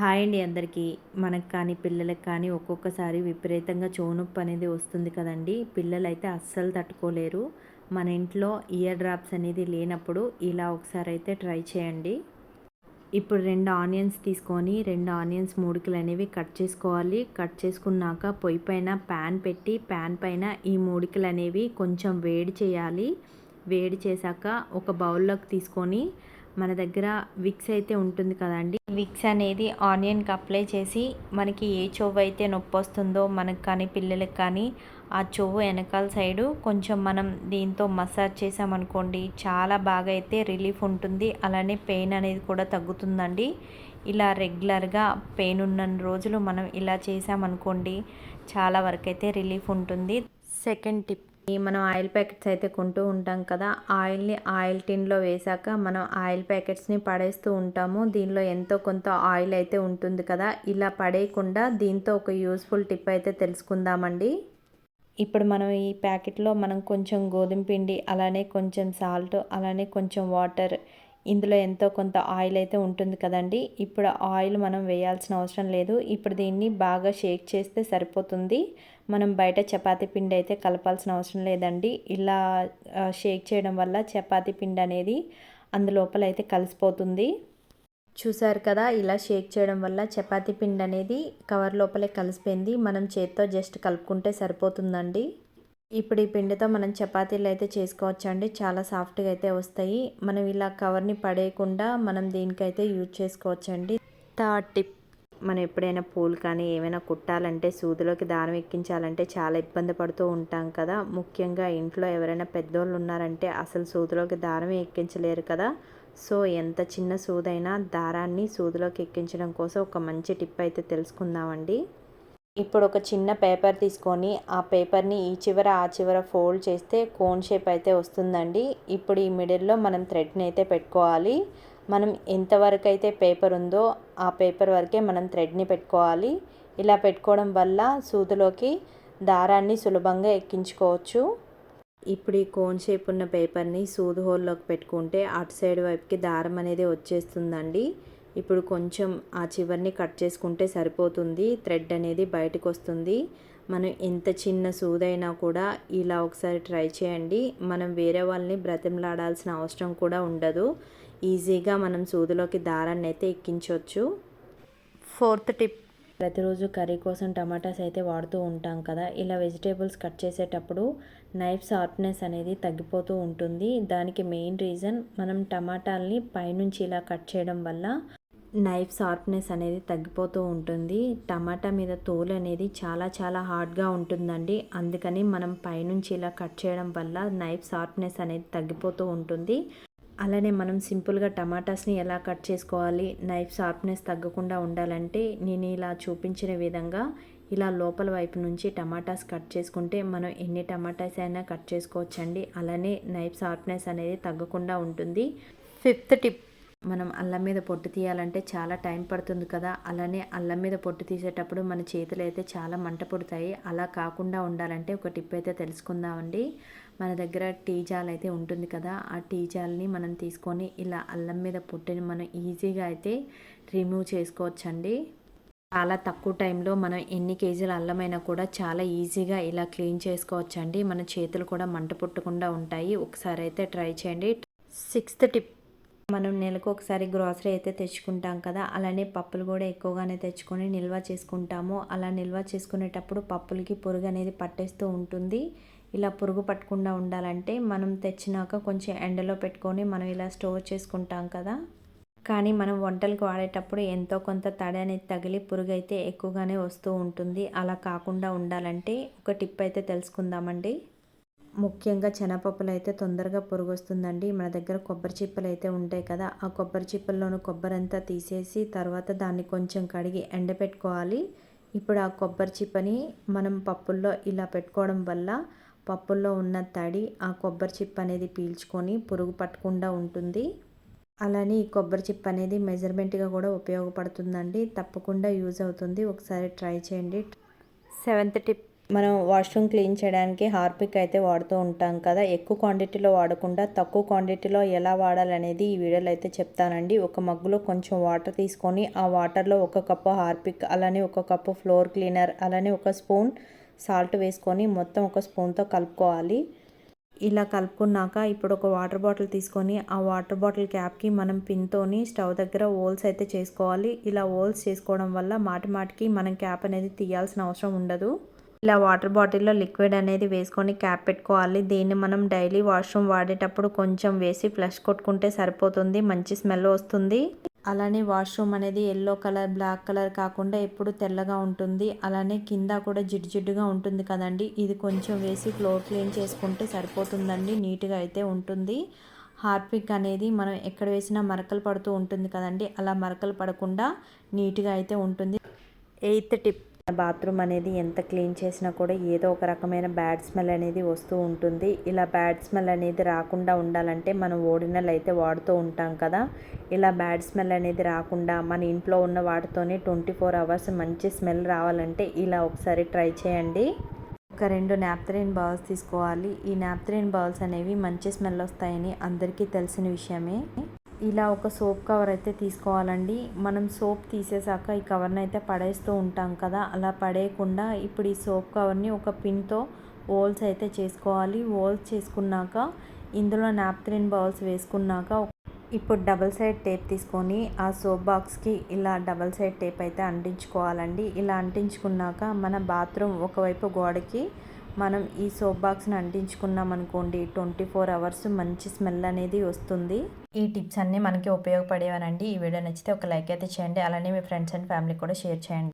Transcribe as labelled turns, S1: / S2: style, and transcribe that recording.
S1: Hi అండి అందరికీ. మనకు కానీ పిల్లలకి కానీ ఒక్కొక్కసారి విపరీతంగా చోనొప్పి అనేది వస్తుంది కదండి. పిల్లలు అయితే అస్సలు తట్టుకోలేరు. మన ఇంట్లో ఇయర్ డ్రాప్స్ అనేది లేనప్పుడు ఇలా ఒకసారి అయితే ట్రై చేయండి. ఇప్పుడు రెండు ఆనియన్స్ తీసుకొని రెండు ఆనియన్స్ మూడికలు అనేవి కట్ చేసుకోవాలి. కట్ చేసుకున్నాక పొయ్యి పైన ప్యాన్ పెట్టి ప్యాన్ పైన ఈ మూడికలు అనేవి కొంచెం వేడి చేయాలి. వేడి చేశాక ఒక బౌల్లోకి తీసుకొని మన దగ్గర విక్స్ అయితే ఉంటుంది కదండి. విక్స్ అనేది ఆనియన్కి అప్లై చేసి మనకి ఏ చెవు అయితే నొప్పి వస్తుందో మనకు కానీ పిల్లలకి కానీ ఆ చెవు వెనకాల సైడు కొంచెం మనం దీంతో మసాజ్ చేసామనుకోండి చాలా బాగా అయితే రిలీఫ్ ఉంటుంది. అలానే పెయిన్ అనేది కూడా తగ్గుతుందండి. ఇలా రెగ్యులర్గా పెయిన్ ఉన్న రోజులు మనం ఇలా చేసామనుకోండి చాలా వరకు అయితే రిలీఫ్ ఉంటుంది. సెకండ్ టిప్ మనం ఆయిల్ ప్యాకెట్స్ అయితే కొంటూ ఉంటాం కదా ఆయిల్ని ఆయిల్ టిన్లో వేసాక మనం ఆయిల్ ప్యాకెట్స్ని పడేస్తూ ఉంటాము. దీనిలో ఎంతో కొంత ఆయిల్ అయితే ఉంటుంది కదా ఇలా పడేయకుండా దీంతో ఒక యూస్ఫుల్ టిప్ అయితే తెలుసుకుందామండి. ఇప్పుడు మనం ఈ ప్యాకెట్లో మనం కొంచెం గోధుమ పిండి అలానే కొంచెం సాల్ట్ అలానే కొంచెం వాటర్ ఇందులో ఎంతో కొంత ఆయిల్ అయితే ఉంటుంది కదండి. ఇప్పుడు ఆయిల్ మనం వేయాల్సిన అవసరం లేదు. ఇప్పుడు దీన్ని బాగా షేక్ చేస్తే సరిపోతుంది. మనం బయట చపాతీ పిండి అయితే కలపాల్సిన అవసరం లేదండి. ఇలా షేక్ చేయడం వల్ల చపాతీ పిండి అనేది అందులోపల అయితే కలిసిపోతుంది. చూసారు కదా ఇలా షేక్ చేయడం వల్ల చపాతీ పిండి అనేది కవర్ లోపలే కలిసిపోయింది. మనం చేత్తో జస్ట్ కలుపుకుంటే సరిపోతుందండి. ఇప్పుడు ఈ పిండితో మనం చపాతీలు అయితే చేసుకోవచ్చండి. చాలా సాఫ్ట్గా అయితే వస్తాయి. మనం ఇలా కవర్ని పడేయకుండా మనం దీనికైతే యూజ్ చేసుకోవచ్చండి. థర్డ్ టిప్ మనం ఎప్పుడైనా పూలు కానీ ఏమైనా కుట్టాలంటే సూదిలోకి దారం ఎక్కించాలంటే చాలా ఇబ్బంది పడుతూ ఉంటాం కదా. ముఖ్యంగా ఇంట్లో ఎవరైనా పెద్దోళ్ళు ఉన్నారంటే అసలు సూదిలోకి దారం ఎక్కించలేరు కదా. సో ఎంత చిన్న సూదైనా దారాన్ని సూదిలోకి ఎక్కించడం కోసం ఒక మంచి టిప్ అయితే తెలుసుకుందామండి. ఇప్పుడు ఒక చిన్న పేపర్ తీసుకొని ఆ పేపర్ని ఈ చివర ఆ చివర ఫోల్డ్ చేస్తే కోన్ షేప్ అయితే వస్తుందండి. ఇప్పుడు ఈ మిడిల్లో మనం థ్రెడ్ని అయితే పెట్టుకోవాలి. మనం ఎంతవరకు అయితే పేపర్ ఉందో ఆ పేపర్ వరకే మనం థ్రెడ్ని పెట్టుకోవాలి. ఇలా పెట్టుకోవడం వల్ల సూదులోకి దారాన్ని సులభంగా ఎక్కించుకోవచ్చు. ఇప్పుడు ఈ కోన్ షేప్ ఉన్న పేపర్ని సూదు హోల్లోకి పెట్టుకుంటే అటు సైడ్ వైపుకి దారం అనేది వచ్చేస్తుందండి. ఇప్పుడు కొంచెం ఆ చివరిని కట్ చేసుకుంటే సరిపోతుంది. థ్రెడ్ అనేది బయటకు వస్తుంది. మనం ఎంత చిన్న సూదైనా కూడా ఇలా ఒకసారి ట్రై చేయండి. మనం వేరే వాళ్ళని బ్రతిమలాడాల్సిన అవసరం కూడా ఉండదు. ఈజీగా మనం సూదిలోకి దారాన్ని అయితే ఎక్కించవచ్చు. Fourth tip. ప్రతిరోజు కర్రీ కోసం టమాటాస్ అయితే వాడుతూ ఉంటాం కదా. ఇలా వెజిటేబుల్స్ కట్ చేసేటప్పుడు నైఫ్ షార్ప్నెస్ అనేది తగ్గిపోతూ ఉంటుంది. దానికి మెయిన్ రీజన్ మనం టమాటాలని పైనుంచి ఇలా కట్ చేయడం వల్ల నైఫ్ షార్ప్నెస్ అనేది తగ్గిపోతూ ఉంటుంది. టమాటా మీద తోలు అనేది చాలా చాలా హార్డ్గా ఉంటుందండి. అందుకని మనం పైనుంచి ఇలా కట్ చేయడం వల్ల నైఫ్ షార్ప్నెస్ అనేది తగ్గిపోతూ ఉంటుంది. అలానే మనం సింపుల్గా టమాటాస్ని ఎలా కట్ చేసుకోవాలి నైఫ్ షార్ప్నెస్ తగ్గకుండా ఉండాలంటే నేను ఇలా చూపించిన విధంగా ఇలా లోపల వైపు నుంచి టమాటాస్ కట్ చేసుకుంటే మనం ఎన్ని టమాటాస్ అయినా కట్ చేసుకోవచ్చండి. అలానే నైఫ్ షార్ప్నెస్ అనేది తగ్గకుండా ఉంటుంది. ఫిఫ్త్ టిప్ మనం అల్లం మీద పొట్టు తీయాలంటే చాలా టైం పడుతుంది కదా. అలానే అల్లం మీద పొట్టు తీసేటప్పుడు మన చేతులు అయితే చాలా మంట పుడతాయి. అలా కాకుండా ఉండాలంటే ఒక టిప్ అయితే తెలుసుకుందామండి. మన దగ్గర టీ జాల్ అయితే ఉంటుంది కదా. ఆ టీ జాల్ని మనం తీసుకొని ఇలా అల్లం మీద పొట్టుని మనం ఈజీగా అయితే రిమూవ్ చేసుకోవచ్చండి. చాలా తక్కువ టైంలో మనం ఎన్ని కేజీల అల్లమైనా కూడా చాలా ఈజీగా ఇలా క్లీన్ చేసుకోవచ్చండి. మన చేతులు కూడా మంట పుట్టకుండా ఉంటాయి. ఒకసారి అయితే ట్రై చేయండి. సిక్స్త్ టిప్ మనం నెలకు ఒకసారి గ్రాసరీ అయితే తెచ్చుకుంటాం కదా అలానే పప్పులు కూడా ఎక్కువగానే తెచ్చుకొని నిల్వ చేసుకుంటాము. అలా నిల్వ చేసుకునేటప్పుడు పప్పులకి పురుగు అనేది పట్టేస్తూ ఉంటుంది. ఇలా పురుగు పట్టకుండా ఉండాలంటే మనం తెచ్చినాక కొంచెం ఎండలో పెట్టుకొని మనం ఇలా స్టోర్ చేసుకుంటాం కదా. కానీ మనం వంటలకు వాడేటప్పుడు ఎంతో కొంత తడి అనేది తగిలి పురుగు అయితే ఎక్కువగానే వస్తూ ఉంటుంది. అలా కాకుండా ఉండాలంటే ఒక టిప్ అయితే తెలుసుకుందామండి. ముఖ్యంగా శనగపప్పులు అయితే తొందరగా పురుగు వస్తుందండి మన దగ్గర కొబ్బరి చిప్పలు అయితే ఉంటాయి కదా ఆ కొబ్బరి చిప్పల్లోని కొబ్బరి అంతా తీసేసి తర్వాత దాన్ని కొంచెం కడిగి ఎండపెట్టుకోవాలి. ఇప్పుడు ఆ కొబ్బరి చిప్పని మనం పప్పుల్లో ఇలా పెట్టుకోవడం వల్ల పప్పుల్లో ఉన్న తడి ఆ కొబ్బరి చిప్ప అనేది పీల్చుకొని పురుగు పట్టకుండా ఉంటుంది. అలానే ఈ కొబ్బరి చిప్ అనేది మెజర్మెంట్గా కూడా ఉపయోగపడుతుందండి. తప్పకుండా యూజ్ అవుతుంది. ఒకసారి ట్రై చేయండి. సెవెంత్ టిప్ మనం వాష్రూమ్ క్లీన్ చేయడానికి హార్పిక్ అయితే వాడుతూ ఉంటాం కదా. ఎక్కువ క్వాంటిటీలో వాడకుండా తక్కువ క్వాంటిటీలో ఎలా వాడాలనేది ఈ వీడియోలో అయితే చెప్తానండి. ఒక మగ్గులో కొంచెం వాటర్ తీసుకొని ఆ వాటర్లో ఒక కప్పు హార్పిక్ అలానే ఒక కప్పు ఫ్లోర్ క్లీనర్ అలానే ఒక స్పూన్ సాల్ట్ వేసుకొని మొత్తం ఒక స్పూన్తో కలుపుకోవాలి. ఇలా కలుపుకున్నాక ఇప్పుడు ఒక వాటర్ బాటిల్ తీసుకొని ఆ వాటర్ బాటిల్ క్యాప్కి మనం పిన్తోని స్టవ్ దగ్గర ఓల్స్ అయితే చేసుకోవాలి. ఇలా ఓల్స్ చేసుకోవడం వల్ల మాటి మాటికి మనం క్యాప్ అనేది తీయాల్సిన అవసరం ఉండదు. ఇలా వాటర్ బాటిల్లో లిక్విడ్ అనేది వేసుకొని క్యాప్ పెట్టుకోవాలి. దీన్ని మనం డైలీ వాష్రూమ్ వాడేటప్పుడు కొంచెం వేసి ఫ్లష్ కొట్టుకుంటే సరిపోతుంది. మంచి స్మెల్ వస్తుంది. అలానే వాష్రూమ్ అనేది ఎల్లో కలర్ బ్లాక్ కలర్ కాకుండా ఎప్పుడు తెల్లగా ఉంటుంది. అలానే కింద కూడా జిడ్డు జిడ్డుగా ఉంటుంది కదండి. ఇది కొంచెం వేసి ఫ్లోర్ క్లీన్ చేసుకుంటే సరిపోతుందండి. నీట్గా అయితే ఉంటుంది. హార్పిక్ అనేది మనం ఎక్కడ వేసినా మరకలు పడుతూ ఉంటుంది కదండి. అలా మరకలు పడకుండా నీట్గా అయితే ఉంటుంది. Eighth tip. బాత్రూమ్ అనేది ఎంత క్లీన్ చేసినా కూడా ఏదో ఒక రకమైన బ్యాడ్ స్మెల్ అనేది వస్తూ ఉంటుంది. ఇలా బ్యాడ్ స్మెల్ అనేది రాకుండా ఉండాలంటే మనం ఓడినల్ అయితే వాడుతూ ఉంటాం కదా. ఇలా బ్యాడ్ స్మెల్ అనేది రాకుండా మన ఇంట్లో ఉన్న వాటితోనే ట్వంటీ ఫోర్ అవర్స్ మంచి స్మెల్ రావాలంటే ఇలా ఒకసారి ట్రై చేయండి. ఒక రెండు నాప్థరిన్ బాల్స్ తీసుకోవాలి. ఈ నాప్థరిన్ బాల్స్ అనేవి మంచి స్మెల్ వస్తాయని అందరికీ తెలిసిన విషయమే. ఇలా ఒక సోప్ కవర్ అయితే తీసుకోవాలండి. మనం సోప్ తీసేసాక ఈ కవర్ని అయితే పడేస్తూ ఉంటాం కదా అలా పడేయకుండా ఇప్పుడు ఈ సోప్ కవర్ని ఒక పిన్తో హోల్స్ అయితే చేసుకోవాలి. హోల్స్ చేసుకున్నాక ఇందులో నాప్త్రిన్ బౌల్స్ వేసుకున్నాక ఇప్పుడు డబల్ సైడ్ టేప్ తీసుకొని ఆ సోప్ బాక్స్కి ఇలా డబల్ సైడ్ టేప్ అయితే అంటించుకోవాలండి. ఇలా అంటించుకున్నాక మన బాత్రూమ్ ఒకవైపు గోడకి మనం ఈ సోప్ బాక్స్ని అంటించుకున్నాం అనుకోండి ట్వంటీ ఫోర్ అవర్స్ మంచి స్మెల్ అనేది వస్తుంది. ఈ టిప్స్ అన్నీ మనకి ఉపయోగపడేవనండి. ఈ వీడియో నచ్చితే ఒక లైక్ అయితే చేయండి. అలానే మీ ఫ్రెండ్స్ అండ్ ఫ్యామిలీ కూడా షేర్ చేయండి.